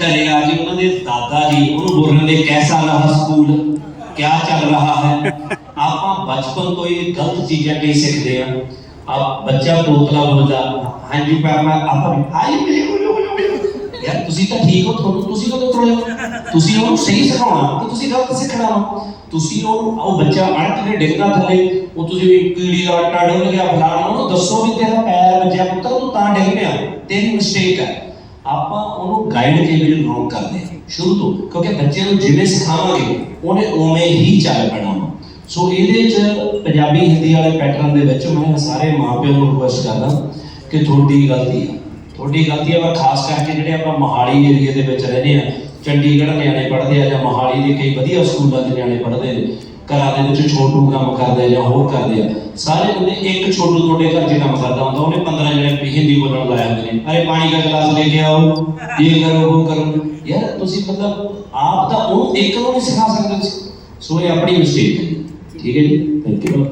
ਘਰੇ ਆ ਕੇ ਉਹਨਾਂ ਦੇ ਦਾਦਾ ਜੀ, ਉਹਨੂੰ ਬੋਲਣਗੇ ਕੈਸਾ ਰਹਾ ਸਕੂਲ, ਕਿਆ ਚੱਲ ਰਹਾ ਹੈ? ਆਪਾਂ ਬਚਪਨ ਤੋਂ ਹੀ ਗਲਤ ਚੀਜ਼ਾਂ ਕਈ ਸਿੱਖਦੇ ਆ ਆ ਬੱਚਾ ਤੋਤਲਾ ਬੋਲਦਾ, ਹਾਂਜੀ ਪਾਪਾ, ਆਪਾਂ ਵੀ ਹਾਈ ਮਿਲੇ ਯਾਰ ਤੁਸੀਂ ਤਾਂ ਠੀਕ ਹੋ, ਤੁਹਾਨੂੰ ਤੁਸੀਂ ਕਦੋਂ ਤੋਲੇ ਤੁਸੀਂ ਉਹਨੂੰ ਸਹੀ ਸਿਖਾਉਣਾ ਕਿ ਤੁਸੀਂ ਗਲਤ ਸਿੱਖਣਾ ਵਾ। ਤੁਸੀਂ ਉਹ ਉਹ ਬੱਚਾ ਅੜਕ ਕੇ ਡਿੱਗਦਾ ਥੱਲੇ, ਉਹ ਤੁਸੀਂ ਵੀ ਕੀੜੀ ਦਾ ਆਟਾ ਡੁੱਲ ਗਿਆ, ਫਲਾਣਾ, ਉਹਨੂੰ ਦੱਸੋ ਵੀ ਤੇਰਾ ਪੈਰ ਵੱਜਿਆ ਪੁੱਤਰ, ਤੂੰ ਤਾਂ ਡਿੱਗ ਪਿਆ। ਤੇਰੀ ਮਿਸਟੇਕ ਹੈ। ਆਪਾਂ ਉਹਨੂੰ ਗਾਈਡ ਕਈ ਵਾਰੀ ਰੋਂਗ ਕਰਦੇ ਹਾਂ, ਸ਼ੁਰੂ ਤੋਂ, ਕਿਉਂਕਿ ਬੱਚੇ ਨੂੰ ਜਿਵੇਂ ਸਿਖਾਵਾਂਗੇ, ਉਹਨੇ ਉਵੇਂ ਹੀ ਚੱਲ ਪੈਣਾ ਸੋ ਇਹਦੇ ਚ ਪੰਜਾਬੀ, ਹਿੰਦੀ ਵਾਲੇ ਪੈਟਰਨ ਦੇ ਵਿੱਚ ਮੈਂ ਸਾਰੇ ਮਾਪਿਆਂ ਨੂੰ ਰਿਕੁਐਸਟ ਕਰਦਾ ਕਿ ਤੁਹਾਡੀ ਗਲਤੀ ਹੈ ਤੁਹਾਡੀ ਗਲਤੀ ਹੈ ਪਰ ਖਾਸ ਕਰਕੇ ਜਿਹੜੇ ਆਪਾਂ ਮੋਹਾਲੀ ਏਰੀਆ ਦੇ ਵਿੱਚ ਰਹਿੰਦੇ ਆ, ਚੰਡੀਗੜ੍ਹ ਨਿਆਣੇ ਪੜ੍ਹਦੇ ਆ ਜਾਂ ਮੋਹਾਲੀ ਦੇ ਕਈ ਵਧੀਆ ਸਕੂਲਾਂ ਦੇ ਨਿਆਣੇ ਪੜ੍ਹਦੇ ਨੇ ਘਰਾਂ ਦੇ ਵਿੱਚ ਛੋਟੂ ਕੰਮ ਕਰਦੇ ਆ ਜਾਂ ਹੋਰ ਕਰਦੇ ਆ। ਸਾਰੇ ਬੰਦੇ ਇੱਕ ਛੋਟੂ ਤੁਹਾਡੇ ਘਰ 'ਚ ਕੰਮ ਕਰਦਾ ਹੁੰਦਾ, ਉਹਨੇ 15 ਜਣੇ ਹਿੰਦੀ ਬੋਲਣ ਲਾਇਆ ਹੁੰਦੇ ਨੇ। ਅਰੇ ਪਾਣੀ ਦਾ ਗਲਾਸ ਲੈ ਕੇ ਆਓ, ਇਹ ਕਰੋ, ਉਹ ਕਰੋ। ਯਾਰ ਤੁਸੀਂ ਮਤਲਬ ਆਪ ਤਾਂ ਉਹਨੂੰ ਇੱਕ ਨੂੰ ਨਹੀਂ ਸਿਖਾ ਸਕਦੇ ਤੁਸੀਂ। ਸੋ ਇਹ ਆਪਣੀ ਮਿਸਟੇਕ ਹੈ। ਠੀਕ ਹੈ ਜੀ? Thank you